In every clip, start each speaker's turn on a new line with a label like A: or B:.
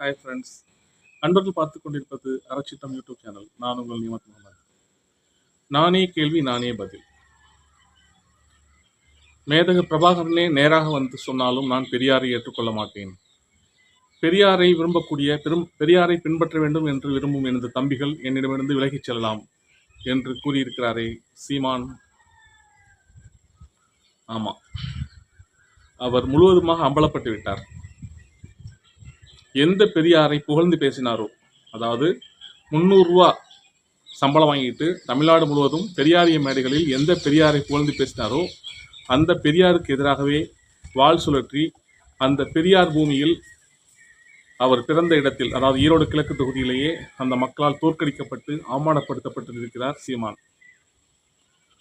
A: Hi friends அன்பர்கள் பார்த்து கொண்டிருப்பது அரச்சிட்டம் யூடியூப் சேனல் நான் உங்கள் நியமத் முகமது. நானே கேள்வி நானே பதில். மேதக பிரபாகரனே நேராக வந்து சொன்னாலும் நான் பெரியாரை ஏற்றுக்கொள்ள மாட்டேன். பெரியாரை விரும்பக்கூடிய பெரும் பெரியாரை பின்பற்ற வேண்டும் என்று விரும்பும் எனது தம்பிகள் என்னிடமிருந்து விலகிச் செல்லலாம் என்று கூறியிருக்கிறாரே சீமான். ஆமாம் அவர் முழுவதுமாக அம்பலப்பட்டு விட்டார். எந்த பெரியாரை புகழ்ந்து பேசினாரோ அதாவது முந்நூறுரூவா சம்பளம் வாங்கிட்டு தமிழ்நாடு முழுவதும் பெரியாரிய மேடைகளில் எந்த பெரியாரை புகழ்ந்து பேசினாரோ அந்த பெரியாருக்கு எதிராகவே வாள் சுழற்றி அந்த பெரியார் பூமியில் அவர் பிறந்த இடத்தில் அதாவது ஈரோடு கிழக்கு தொகுதியிலேயே அந்த மக்களால் தோற்கடிக்கப்பட்டு அவமானப்படுத்தப்பட்டு இருக்கிறார் சீமான்.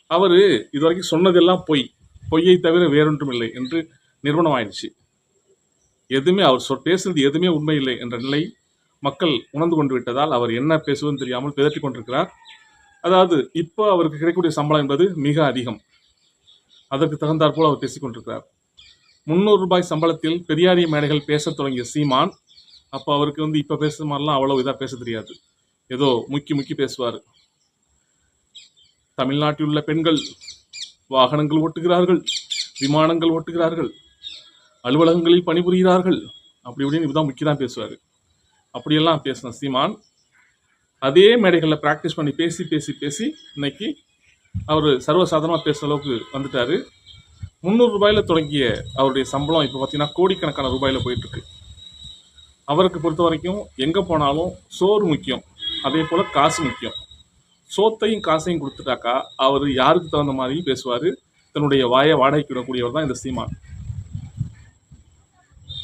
A: அவர் இதுவரைக்கும் சொன்னதெல்லாம் பொய் பொய்யை தவிர வேறொன்றும் இல்லை என்று நிறுவனம் ஆயிடுச்சு எதுவுமே அவர் சொல் பேசுறது எதுவுமே உண்மை இல்லை என்ற நிலை மக்கள் உணர்ந்து கொண்டு விட்டதால் அவர் என்ன பேசுவதுன்னு தெரியாமல் பிதற்றிக் கொண்டிருக்கிறார். அதாவது இப்போ அவருக்கு கிடைக்கக்கூடிய சம்பளம் என்பது மிக அதிகம். அதற்கு தகுந்தாற் போல் அவர் பேசிக் கொண்டிருக்கிறார். முந்நூறு ரூபாய் சம்பளத்தில் பெரியாரிய மேடைகள் பேசத் தொடங்கிய சீமான் அப்போ அவருக்கு வந்து இப்போ பேசுற மாதிரிலாம் அவ்வளோ இதாக பேச தெரியாது. ஏதோ முக்கி முக்கி பேசுவார். தமிழ்நாட்டில் உள்ள பெண்கள் வாகனங்கள் ஓட்டுகிறார்கள் விமானங்கள் ஓட்டுகிறார்கள் அலுவலகங்களில் பணிபுரிகிறார்கள். அப்படி இப்படின்னு இப்பதான் முக்கி தான் பேசுவார். அப்படியெல்லாம் பேசின சீமான் அதே மேடைகளில் ப்ராக்டிஸ் பண்ணி பேசி பேசி பேசி இன்னைக்கு அவர் சர்வசாதாரணமாக பேசுகிற அளவுக்கு வந்துட்டாரு. முந்நூறு ரூபாயில் தொடங்கிய அவருடைய சம்பளம் இப்போ பார்த்தீங்கன்னா கோடிக்கணக்கான ரூபாயில் போயிட்டுருக்கு. அவருக்கு பொறுத்த வரைக்கும் எங்கே போனாலும் சோறு முக்கியம். அதே போல் காசு முக்கியம். சோத்தையும் காசையும் கொடுத்துட்டாக்கா அவர் யாருக்கு தகுந்த மாதிரி பேசுவார்? தன்னுடைய வாயை வாடகைக்கு விடக்கூடியவர் தான் இந்த சீமான்.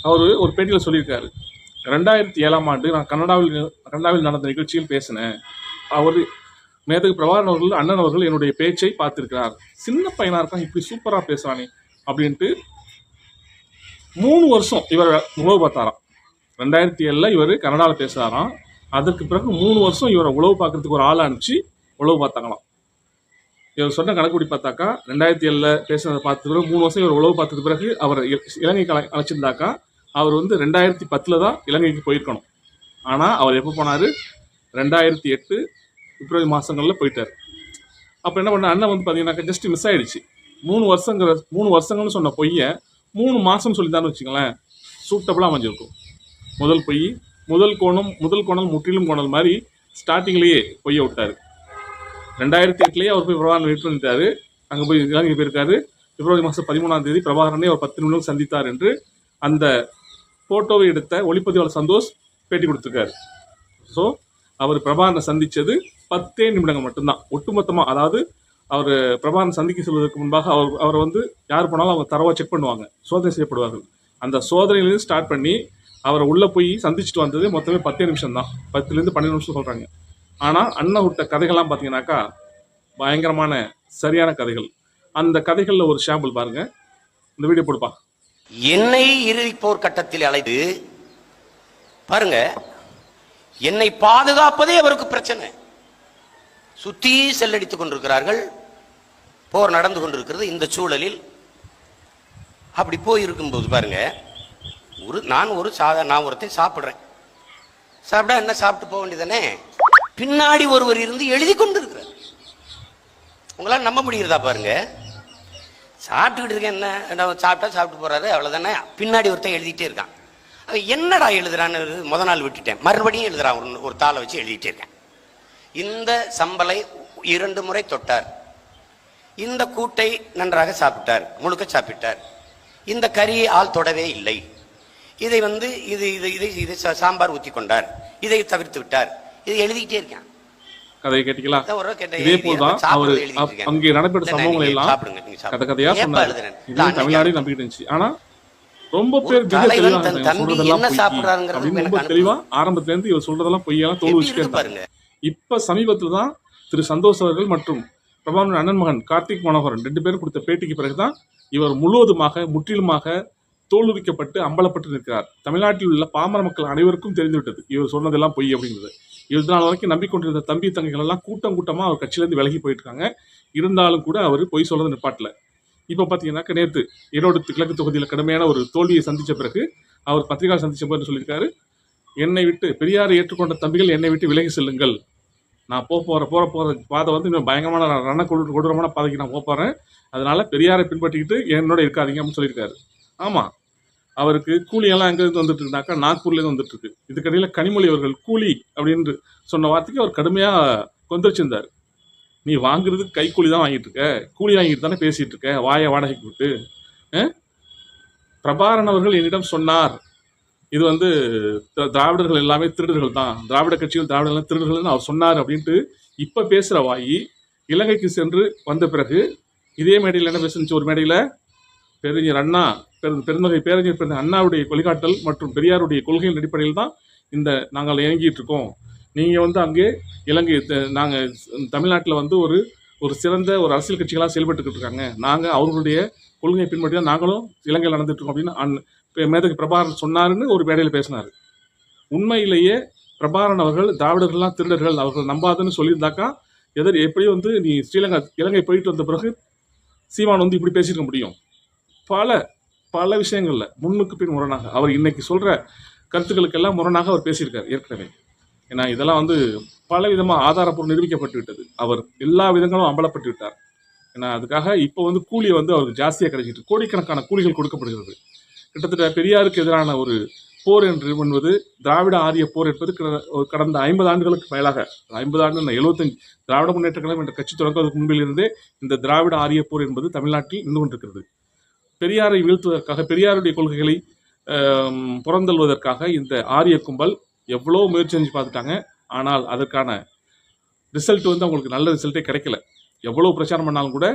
A: அவர் ஒரு பேட்டியில் சொல்லியிருக்காரு. ரெண்டாயிரத்தி ஏழாம் ஆண்டு நான் கனடாவில் கனடாவில் நடந்த நிகழ்ச்சியில் பேசினேன். அவர் மேதகு பிரபாகரன் அவர்கள் அண்ணன் அவர்கள் என்னுடைய பேச்சை பார்த்திருக்கிறார். சின்ன பையனாக இருக்கான் இப்படி சூப்பராக பேசுகிறானே அப்படின்ட்டு மூணு வருஷம் இவர் உழவு பார்த்தாராம். ரெண்டாயிரத்தி ஏழில் இவர் கனடாவில் பேசுகிறாராம் அதற்கு பிறகு மூணு வருஷம் இவரை உழவு பார்க்கறதுக்கு ஒரு ஆள் அனுப்பிச்சு உழவு பார்த்தாங்களாம். இவர் சொன்ன கணக்குப்படி பார்த்தாக்கா ரெண்டாயிரத்தி ஏழில் பேசுனதை பார்த்து பிறகு மூணு வருஷம் இவர் உழவு பார்த்தது பிறகு அவர் இலங்கை இலங்கைக்கு அழைச்சிருந்தாக்கா அவர் வந்து ரெண்டாயிரத்தி பத்தில் தான் இலங்கைக்கு போயிருக்கணும். ஆனால் அவர் எப்போ போனார்? ரெண்டாயிரத்தி எட்டு பிப்ரவரி மாதங்களில் போயிட்டார். அப்போ என்ன பண்ண அண்ணன் வந்து பார்த்தீங்கன்னாக்கா ஜஸ்ட் மிஸ் ஆயிடுச்சு. மூணு வருஷங்கிற மூணு வருஷங்கள்னு சொன்ன பொய்யை மூணு மாதம் சொல்லித்தான்னு வச்சுங்களேன் சூட்டபுளாக அமைஞ்சிருக்கும். முதல் பொய் முதல் கோணம் முதல் கோணல் முற்றிலும் கோணல் மாதிரி ஸ்டார்டிங்லேயே பொய்யை விட்டார். ரெண்டாயிரத்தி எட்டுலேயே அவர் போய் பிரபாகரன் வெயிட் பண்ணிட்டாரு. அங்கே போய் இலங்கை போயிருக்காரு. பிப்ரவரி மாதம் பதிமூணாம் தேதி பிரபாகரனை அவர் பத்து நிமிடம் சந்தித்தார் என்று அந்த ஃபோட்டோவை எடுத்த ஒளிப்பதிவாளர் சந்தோஷ் பேட்டி கொடுத்துருக்காரு. ஸோ அவர் பிரபாகரனை சந்தித்தது பத்தே நிமிடங்கள் மட்டும்தான். ஒட்டுமொத்தமாக அதாவது அவர் பிரபாகரன் சந்திக்க செல்வதற்கு முன்பாக அவர் அவரை வந்து யார் போனாலும் அவங்க தரவாக செக் பண்ணுவாங்க. சோதனை செய்யப்படுவார்கள். அந்த சோதனையிலேருந்து ஸ்டார்ட் பண்ணி அவரை உள்ளே போய் சந்திச்சுட்டு வந்தது மொத்தமே பத்தே நிமிஷம் தான் பத்துலேருந்து பன்னெண்டு நிமிஷம் சொல்கிறாங்க ஆனால் அண்ணன் விட்ட கதைகள்லாம் பார்த்தீங்கன்னாக்கா பயங்கரமான சரியான கதைகள். அந்த கதைகளில் ஒரு ஷாம்பிள் பாருங்க. இந்த வீடியோ போடுப்பா
B: என்னை இறுதி போர் கட்டத்தில் அழைத்து பாருங்க என்னை பாதுகாப்பதே அவருக்கு பிரச்சனை. சுத்தி செல்லடித்துக் கொண்டிருக்கிறார்கள் போர் நடந்து கொண்டிருக்கிறது இந்த சூழலில். அப்படி போயிருக்கும்போது பாருங்க ஒரு நான் ஒரு சாதா நான் ஒருத்தன் சாப்பிடுறேன். சாப்பிட்டா என்ன சாப்பிட்டு போக வேண்டியதானே பின்னாடி ஒருவர் இருந்து எழுதி கொண்டிருக்கிறார். உங்களால் நம்ப முடிகிறதா பாருங்க? சாப்பிட்டுக்கிட்டு இருக்கேன் என்ன? நான் சாப்பிட்டா சாப்பிட்டு போறாரு அவ்வளோதானே பின்னாடி ஒருத்தன் எழுதிட்டே இருக்கான். அவன் என்னடா எழுதுறான்னு முத நாள் விட்டுட்டேன். மறுபடியும் எழுதுறான் ஒரு ஒரு தாளை வச்சு எழுதிட்டே இருக்கேன். இந்த சம்பலை இரண்டு முறை தொட்டார். இந்த கூட்டை நன்றாக சாப்பிட்டார் முழுக்க சாப்பிட்டார். இந்த கறியை ஆள் தொடவே இல்லை. இதை வந்து இது இது இதை இதை சாம்பார் ஊற்றி கொண்டார் இதை தவிர்த்து விட்டார். இதை எழுதிக்கிட்டே இருக்கேன்.
A: கதையை கேட்டீங்களா? இதே போல் தான் அவர். அங்கே நடைபெற்ற சம்பவங்களை எல்லாம் கதை. கதையா சொன்னார். தமிழ்நாடு நம்பிக்கிட்டு இருந்துச்சு. ஆனா ரொம்ப பேர் சொல்றதெல்லாம் ரொம்ப தெளிவா ஆரம்பத்துல இருந்து இவர் சொல்றதெல்லாம் பொய்யெல்லாம் தோல் வச்சுட்டே இப்ப சமீபத்துல தான் திரு சந்தோஷ் அவர்கள் மற்றும் பிரபாகரன் அண்ணன் மகன் கார்த்திக் மனோகரன் ரெண்டு பேரும் கொடுத்த பேட்டிக்கு பிறகுதான் இவர் முழுவதுமாக முற்றிலுமாக தோல்விக்கப்பட்டு அம்பலப்பட்டு நிற்கிறார். தமிழ்நாட்டில் உள்ள பாமர மக்கள் அனைவருக்கும் தெரிந்துவிட்டது. இவர் சொன்னதெல்லாம் பொய் அப்படிங்கிறது. இது நாள் வரைக்கும் நம்பிக்கொண்டிருந்த தம்பி தங்கைகள் எல்லாம் கூட்டம் கூட்டமாக அவர் கட்சியிலேருந்து விலகி போயிட்டு இருந்தாலும் கூட அவர் பொய் சொல்றது நிப்பாட்டில். இப்போ பார்த்தீங்கன்னாக்க நேற்று ஈரோடு கிழக்கு தொகுதியில் கடுமையான ஒரு தோல்வியை சந்தித்த பிறகு அவர் பத்திரிகை சந்திச்ச போது சொல்லியிருக்காரு என்னை விட்டு பெரியாரை ஏற்றுக்கொண்ட தம்பிகள் என்னை விட்டு விலகி செல்லுங்கள். நான் போக போகிற போகிற போகிற பாதை வந்து இன்னும் பயங்கரமான ரண கொடு கொடூரமான பாதைக்கு நான் போக போகிறேன் அதனால் பெரியாரை பின்பற்றிக்கிட்டு என்னோட இருக்காதீங்க அப்படின்னு சொல்லியிருக்காரு. ஆமாம் அவருக்கு கூலியெல்லாம் எங்கேருந்து வந்துட்டு இருந்தாக்கா நாக்பூர்லேருந்து வந்துட்டு இருக்கு இதுக்கடையில் கனிமொழி அவர்கள் கூலி அப்படின்னு சொன்ன வார்த்தைக்கு அவர் கடுமையாக கொந்தளிச்சிருந்தார். நீ வாங்குறது கைக்கூலி தான் வாங்கிட்டு இருக்க. கூலி வாங்கிட்டு தானே பேசிட்டு இருக்க. வாயை வாடகைக்கு விட்டு பிரபாரன் அவர்கள் என்னிடம் சொன்னார். இது வந்து திராவிடர்கள் எல்லாமே திருடர்கள் தான். திராவிட கட்சிகள் திராவிடர்கள் திருடர்கள்னு அவர் சொன்னார் அப்படின்ட்டு இப்போ பேசுகிற வாயி இலங்கைக்கு சென்று வந்த பிறகு இதே மேடையில் என்ன பேசுனுச்சு ஒரு மேடையில்? பேரறிஞர் அண்ணா பெரு பெருந்தகை பேரறிஞர் பெருந்த அண்ணாவுடைய வழிகாட்டல் மற்றும் பெரியாருடைய கொள்கையின் அடிப்படையில் தான் இந்த நாங்கள் இயங்கிட்டு இருக்கோம். நீங்கள் வந்து அங்கே இலங்கை நாங்கள் தமிழ்நாட்டில் வந்து ஒரு ஒரு சிறந்த ஒரு அரசியல் கட்சிகளாக செயல்பட்டுக்கிட்டு இருக்காங்க. நாங்கள் அவர்களுடைய கொள்கையை பின்பற்றி தான் நாங்களும் இலங்கையில் நடந்துட்டு இருக்கோம் அப்படின்னு அன் மேதகு பிரபாகரன் சொன்னாருன்னு ஒரு மேடையில் பேசினார். உண்மையிலேயே பிரபாகரன் அவர்கள் திராவிடர்கள்லாம் திருடர்கள் அவர்கள் நம்பாதுன்னு சொல்லியிருந்தாக்கா எதிர் எப்படி வந்து நீ ஸ்ரீலங்கா இலங்கை போயிட்டு வந்த பிறகு சீமான் வந்து இப்படி பேசியிருக்க முடியும். பல பல விஷயங்களில் முன்னுக்கு பின் முரணாக அவர் இன்னைக்கு சொல்ற கருத்துக்களுக்கெல்லாம் முரணாக அவர் பேசியிருக்கார் ஏற்கனவே. ஏன்னா இதெல்லாம் வந்து பல விதமாக ஆதாரப்பூர்வம் நிரூபிக்கப்பட்டு விட்டது. அவர் எல்லா விதங்களும் அம்பலப்பட்டு விட்டார். ஏன்னா அதுக்காக இப்போ வந்து கூலி வந்து அவருக்கு ஜாஸ்தியாக கிடைச்சிட்டு கோடிக்கணக்கான கூலிகள் கொடுக்கப்படுகிறது. கிட்டத்தட்ட பெரியாருக்கு எதிரான ஒரு போர் என்று என்பது திராவிட ஆரிய போர் என்பது கிட- கடந்த ஐம்பது ஆண்டுகளுக்கு மேலாக ஐம்பது ஆண்டு எழுபத்தஞ்சு திராவிட முன்னேற்ற கழகம் என்ற கட்சி தொடங்குவதற்கு முன்பிலிருந்தே இந்த திராவிட ஆரிய போர் என்பது தமிழ்நாட்டில் நின்று கொண்டிருக்கிறது. பெரியாரை வீழ்த்துவதற்காக பெரியாருடைய கொள்கைகளை ஆம், புறந்தள்ளுவதற்காக இந்த ஆரிய கும்பல் எவ்வளோ முயற்சி செஞ்சு பார்த்துட்டாங்க. ஆனால் அதற்கான ரிசல்ட் வந்து அவங்களுக்கு நல்ல ரிசல்ட்டே கிடைக்கல. எவ்வளோ பிரச்சாரம் பண்ணாலும் கூட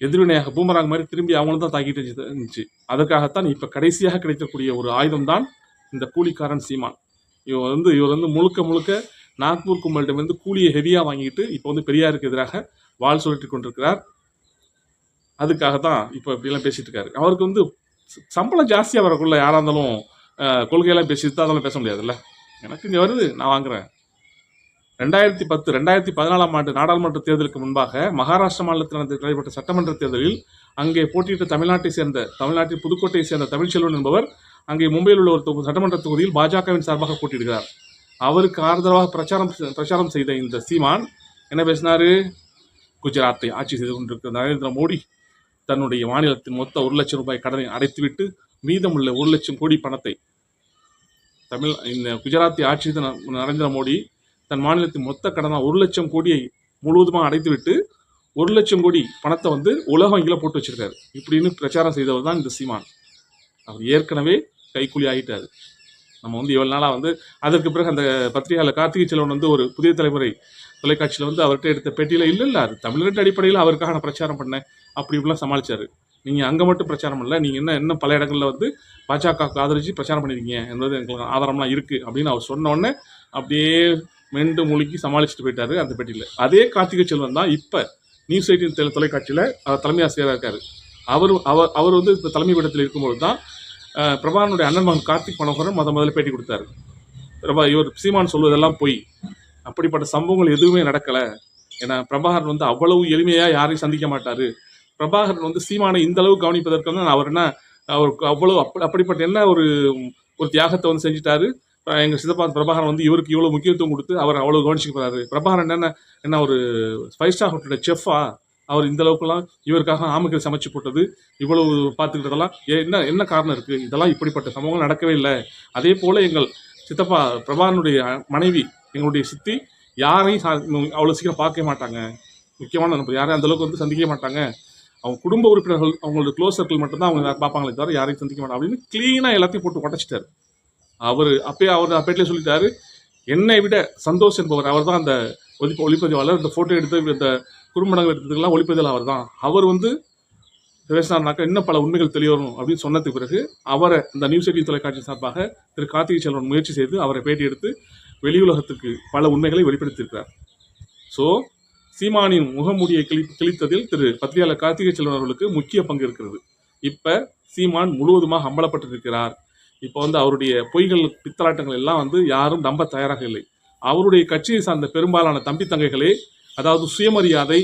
A: எதிர்வினையாக பூமராங் மாதிரி திரும்பி அவங்களும் தான் தாக்கிட்டு இருந்துச்சு- இருந்துச்சு. அதற்காகத்தான் இப்போ கடைசியாக கிடைக்கக்கூடிய ஒரு ஆயுதம் தான் இந்த கூலிக்காரன் சீமான். இவர் வந்து இவர் வந்து முழுக்க முழுக்க நாக்பூர் கும்பலிடமிருந்து கூலியை ஹெவியாக வாங்கிட்டு இப்போ வந்து பெரியாருக்கு எதிராக வாள் சுழற்றி கொண்டிருக்கிறார். அதுக்காக தான் இப்போ இப்படிலாம் பேசிகிட்டு இருக்காரு அவருக்கு வந்து சம்பளம் ஜாஸ்தியாக வரக்குள்ள யாராக இருந்தாலும் கொள்கையெல்லாம் பேசிட்டு தான் அதெல்லாம் பேச முடியாதுல்ல? எனக்கு இங்கே வருது நான் வாங்குறேன். ரெண்டாயிரத்தி பத்து ரெண்டாயிரத்தி பதினாலாம் ஆண்டு நாடாளுமன்ற தேர்தலுக்கு முன்பாக மகாராஷ்டிர மாநிலத்தில் நடைபெற்ற சட்டமன்ற தேர்தலில் அங்கே போட்டியிட்ட தமிழ்நாட்டை சேர்ந்த தமிழ்நாட்டில் புதுக்கோட்டையை சேர்ந்த தமிழ்ச்செல்வன் என்பவர் அங்கே மும்பையில் உள்ள ஒரு தொகுதி சட்டமன்ற தொகுதியில் பாஜகவின் சார்பாக போட்டியிடுகிறார். அவருக்கு ஆதரவாக பிரச்சாரம் செ- பிரச்சாரம் செய்த இந்த சீமான் என்ன பேசினாரு? குஜராத்தை ஆட்சி செய்து கொண்டிருக்கிற நரேந்திர மோடி. தன்னுடைய மாநிலத்தின் மொத்த ஒரு லட்சம் ரூபாய் கடனை அடைத்துவிட்டு மீதமுள்ள ஒரு லட்சம் கோடி பணத்தை தமிழ் இந்த குஜராத்தி ஆட்சி நரேந்திர மோடி தன் மாநிலத்தின் மொத்த கடனாக ஒரு லட்சம் கோடியை முழுவதுமாக அடைத்துவிட்டு ஒரு லட்சம் கோடி பணத்தை வந்து உலக வங்கியில் போட்டு வச்சிருக்காரு. இப்படின்னு பிரச்சாரம் செய்தவர் தான் இந்த சீமான். அவர் ஏற்கனவே கைக்கூலி ஆகிட்டாரு. நம்ம வந்து இவ்வளோ நாளாக வந்து அதற்கு பிறகு அந்த பத்திரிகையாளர் கார்த்திகை செல்வன் வந்து ஒரு புதிய தலைமுறை தொலைக்காட்சியில் வந்து அவர்கிட்ட எடுத்த பேட்டியில் இல்லை இல்லை அது தமிழர்கிட்ட அடிப்படையில் அவருக்காக நான் பிரச்சாரம் பண்ணேன். அப்படி இப்படிலாம் சமாளித்தார் நீங்கள் அங்கே மட்டும் பிரச்சாரம் பண்ணல நீங்கள் என்ன இன்னும் பல இடங்களில் வந்து பாஜக ஆதரிச்சு பிரச்சாரம் பண்ணியிருக்கீங்க என்பது எங்களுக்கு ஆதாரம்லாம் இருக்குது அப்படின்னு அவர் சொன்னோடனே அப்படியே மெண்டு முழுக்கி சமாளிச்சுட்டு போயிட்டாரு அந்த பேட்டியில். அதே கார்த்திகை செல்வன் தான் இப்போ நியூஸ் எயிட்டின் தொலை தொலைக்காட்சியில் அவர் தலைமை ஆசிரியராக இருக்கார். அவர் அவர் அவர் வந்து இப்போ தலைமை பீடத்தில் இருக்கும்போது தான் பிரபாகனுடைய அண்ணன் மகன் கார்த்திக் மனோகரன் முத முதல்ல பேட்டி கொடுத்தாரு. பிரபா இவர் சீமான் சொல்வதெல்லாம் பொய். அப்படிப்பட்ட சம்பவங்கள் எதுவுமே நடக்கலை. ஏன்னா பிரபாகரன் வந்து அவ்வளவு எளிமையாக யாரையும் சந்திக்க மாட்டார். பிரபாகரன் வந்து சீமானை இந்த அளவு கவனிப்பதற்கு வந்து அவர் என்ன அவருக்கு அவ்வளவு அப்படி அப்படிப்பட்ட என்ன ஒரு ஒரு தியாகத்தை வந்து செஞ்சுட்டாரு. எங்கள் எங்க சிதப்பா பிரபாகரன் வந்து இவருக்கு இவ்வளவு முக்கியத்துவம் கொடுத்து அவர் அவ்வளவு கவனிச்சுக்க போறாரு. பிரபாகரன் என்ன என்ன ஒரு ஃபைவ் ஸ்டார் ஹோட்டலோட செஃப்பா அவர் இந்த அளவுக்குலாம் இவருக்காக ஆமைகள் சமைச்சு போட்டது இவ்வளவு பார்த்துக்கிட்டதெல்லாம் ஏ- என்ன என்ன காரணம் இருக்கு? இதெல்லாம் இப்படிப்பட்ட சம்பவங்கள் நடக்கவே இல்லை. அதே போல எங்கள் சித்தப்பா பிரபாகரனுடைய மனைவி எங்களுடைய சித்தி யாரையும் சா- அவ்வளவு சீக்கிரம் பார்க்க மாட்டாங்க. முக்கியமான நம்ம யாரையும் அந்தளவுக்கு வந்து சந்திக்க மாட்டாங்க. அவங்க குடும்ப உறுப்பினர்கள் அவங்களோட க்ளோஸ் சர்க்கிள் மட்டும்தான் அவங்க பார்ப்பாங்களே தவிர யாரையும் சந்திக்க வேண்டாம் அப்படின்னு க்ளீனாக எல்லாத்தையும் போட்டு உடச்சிட்டாரு. அவர் அப்பயே அவர் அப்பேட்டிலே சொல்லிட்டாரு என்னை விட சந்தோஷ் என்பவர் அவர் தான் அந்த ஒளிப்ப ஒளிப்பதிவாளர். இந்த ஃபோட்டோ எடுத்து இந்த குறும்படங்கள் எடுத்ததுக்கெல்லாம் ஒளிப்பதிவாளர் அவர் தான் அவர் வந்து பேசினார்னாக்கா இன்னும் பல உண்மைகள் தெரிய வரும் அப்படின்னு சொன்னதுக்கு பிறகு அவரை இந்த நியூஸ் எயிட்டின் தொலைக்காட்சி சார்பாக திரு கார்த்திகை செல்வன் முயற்சி செய்து அவரை பேட்டி எடுத்து வெளியுலகத்துக்கு பல உண்மைகளை வெளிப்படுத்தியிருக்கிறார். ஸோ சீமானின் முகமூடியை கிளி கிழித்ததில் திரு பத்திரிகையாளர் கார்த்திகை செல்வன் அவர்களுக்கு முக்கிய பங்கு இருக்கிறது. இப்போ சீமான் முழுவதுமாக அம்பலப்பட்டிருக்கிறார். இப்போ வந்து அவருடைய பொய்கள் பித்தலாட்டங்கள் எல்லாம் வந்து யாரும் நம்ப தயாராக இல்லை. அவருடைய கட்சியை சார்ந்த பெரும்பாலான தம்பி தங்கைகளே அதாவது சுயமரியாதை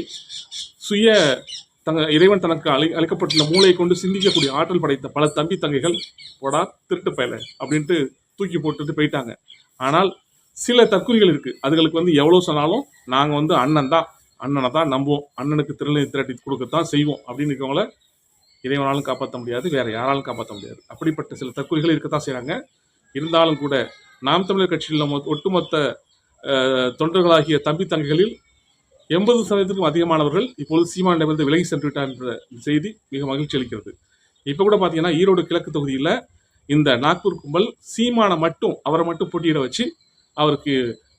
A: சுய தங்க இறைவன் தனக்கு அழி அளிக்கப்பட்டுள்ள மூளையை கொண்டு சிந்திக்கக்கூடிய ஆற்றல் படைத்த பல தம்பி தங்கைகள் போடா திருட்டு பயல அப்படின்ட்டு தூக்கி போட்டுட்டு போயிட்டாங்க. ஆனால் சில தற்கொலைகள் இருக்குது அதுகளுக்கு வந்து எவ்வளோ சொன்னாலும் நாங்கள் வந்து அண்ணன் தான். அண்ணனை தான் நம்புவோம். அண்ணனுக்கு திருநெல் திரட்டி கொடுக்கத்தான் செய்வோம். அப்படின்னு இருக்கவங்கள இறைவனாலும் காப்பாற்ற முடியாது வேற யாராலும் காப்பாற்ற முடியாது. அப்படிப்பட்ட சில தற்கொலைகள் இருக்கத்தான் செய்கிறாங்க இருந்தாலும் கூட நாம் தமிழர் கட்சியில் ஒட்டுமொத்த தொண்டர்களாகிய தம்பி தங்கைகளில் எண்பது சதவீதத்துக்கும் அதிகமானவர்கள் இப்பொழுது சீமானிடமிருந்து விலகி சென்று விட்டார் என்ற செய்தி மிக மகிழ்ச்சி அளிக்கிறது. இப்போ கூட பார்த்தீங்கன்னா ஈரோடு கிழக்கு தொகுதியில் இந்த நாக்பூர் கும்பல் சீமானை மட்டும் அவரை மட்டும் போட்டியிட வச்சு அவருக்கு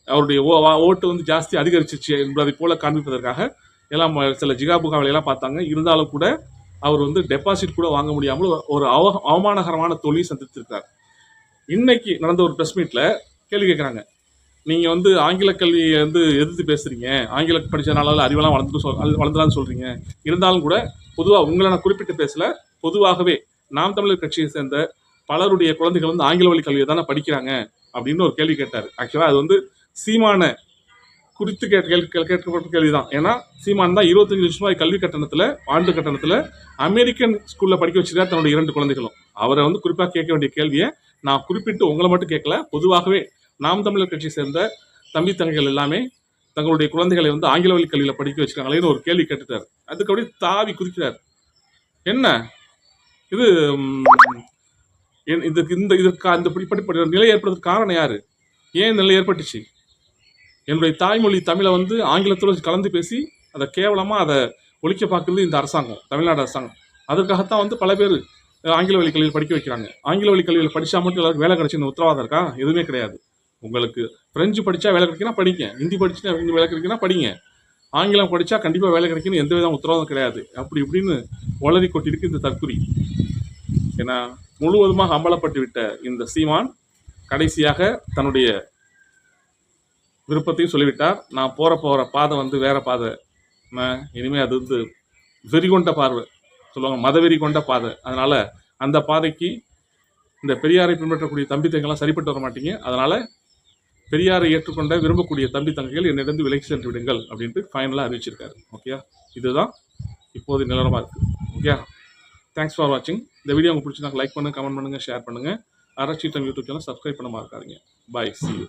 A: அவருடைய ஓ- வா- ஓட்டு வந்து ஜாஸ்தி அதிகரிச்சிச்சு என்பதை போல காண்பிப்பதற்காக எல்லாம் சில ஜிகாபுகாவை எல்லாம் பார்த்தாங்க. இருந்தாலும் கூட அவர் வந்து டெபாசிட் கூட வாங்க முடியாமல் ஒரு- அவ அவமானகரமான தோல்வியை சந்தித்திருக்கார் இன்னைக்கு நடந்த ஒரு ப்ரெஸ் மீட்ல கேள்வி கேட்குறாங்க நீங்கள் வந்து ஆங்கில கல்வியை வந்து எதிர்த்து பேசுறீங்க. ஆங்கில படிச்சனால அறிவெல்லாம் வளர்ந்து சொல் அது வளர்ந்துலான்னு சொல்கிறீங்க இருந்தாலும் கூட பொதுவாக உங்களை நான் குறிப்பிட்டு பேசல. பொதுவாகவே நாம் தமிழர் கட்சியை சேர்ந்த பலருடைய குழந்தைகள் வந்து ஆங்கில வழி கல்வியை தானே படிக்கிறாங்க அப்படின்னு ஒரு கேள்வி கேட்டார். ஆக்சுவலாக அது வந்து சீமான குறித்து கேட்க கேள்வி கேட்கப்பட்ட கேள்விதான். ஏன்னா சீமான் தான் இருபத்தஞ்சு வருஷமா கல்வி கட்டணத்தில் ஆண்டு கட்டணத்தில் அமெரிக்கன் ஸ்கூலில் படிக்க வச்சிருக்கார் தன்னுடைய இரண்டு குழந்தைகளும். அவரை வந்து குறிப்பாக கேட்க வேண்டிய கேள்வியை நான் குறிப்பிட்டு உங்களை மட்டும் கேட்கல. பொதுவாகவே நாம் தமிழர் கட்சியை சேர்ந்த தம்பி தங்கைகள் எல்லாமே தங்களுடைய குழந்தைகளை வந்து ஆங்கில வழி கல்வியில் படிக்க வச்சுருக்காங்களேன்னு ஒரு கேள்வி கேட்டுட்டார். அதுக்கு அப்படியே தாவி குதிக்கிறார். என்ன? இது என்- இதுக்கு இந்த இதற்கு அந்த இப்படிப்பட்ட நிலை ஏற்படுறதுக்கு காரணம் யாரு? ஏன் நிலை ஏற்பட்டுச்சு? என்னுடைய தாய்மொழி தமிழை வந்து ஆங்கிலத்தோடு கலந்து பேசி அதை கேவலமாக அதை ஒழிக்க பார்க்குறது இந்த அரசாங்கம் தமிழ்நாடு அரசாங்கம். அதற்காகத்தான் வந்து பல பேர் ஆங்கில வழி கல்வியில் படிக்க வைக்கிறாங்க. ஆங்கில வழி கல்வியில் படித்தா மட்டும் எல்லாருக்கும் வேலை கிடைச்சுன்னு உத்தரவாதம் இருக்கா? எதுவுமே கிடையாது. உங்களுக்கு பிரெஞ்சு படித்தா வேலை கிடைக்குன்னா படிங்க. ஹிந்தி படிச்சுன்னா ஹிந்தி வேலை கிடைக்குன்னா படிங்க. ஆங்கிலம் படித்தா கண்டிப்பாக வேலை கிடைக்குன்னு எந்த விதம் உத்தரவாதம் கிடையாது. அப்படி இப்படின்னு ஒளரி கொட்டிருக்கு இந்த தற்குறி ஏன்னா முழுவதுமாக அம்பலப்பட்டு விட்ட இந்த சீமான் கடைசியாக தன்னுடைய விருப்பத்தையும் சொல்லிவிட்டார். நான் போகிற போகிற பாதை வந்து வேற பாதை. இனிமேல் அது வந்து வெறி கொண்ட பார்வை. சொல்லுவாங்க மதவெறி கொண்ட பாதை. அதனால் அந்த பாதைக்கு இந்த பெரியாரை பின்பற்றக்கூடிய தம்பி தங்கைலாம் சரிப்பட்டு வர மாட்டீங்க. அதனால் பெரியாரை ஏற்றுக்கொண்ட விரும்பக்கூடிய தம்பி தங்கைகள் என்னிடந்து விலகி சென்று விடுங்கள் அப்படின்ட்டு ஃபைனலாக அறிவிச்சிருக்காரு. ஓகே இதுதான் இப்போது நிலவரமாக இருக்குது ஓகேயா தேங்க்ஸ் ஃபார் வாட்சிங் இந்த வீடியோ உங்களுக்கு பிடிச்சிருந்தா லைக் பண்ணுங்கள் கமெண்ட் பண்ணுங்கள் ஷேர் பண்ணுங்க. அரட்சி யூடியூப் சேனல் சப்ஸ்கிரைப் பண்ண மறக்காதீங்க. பாய் சி யூ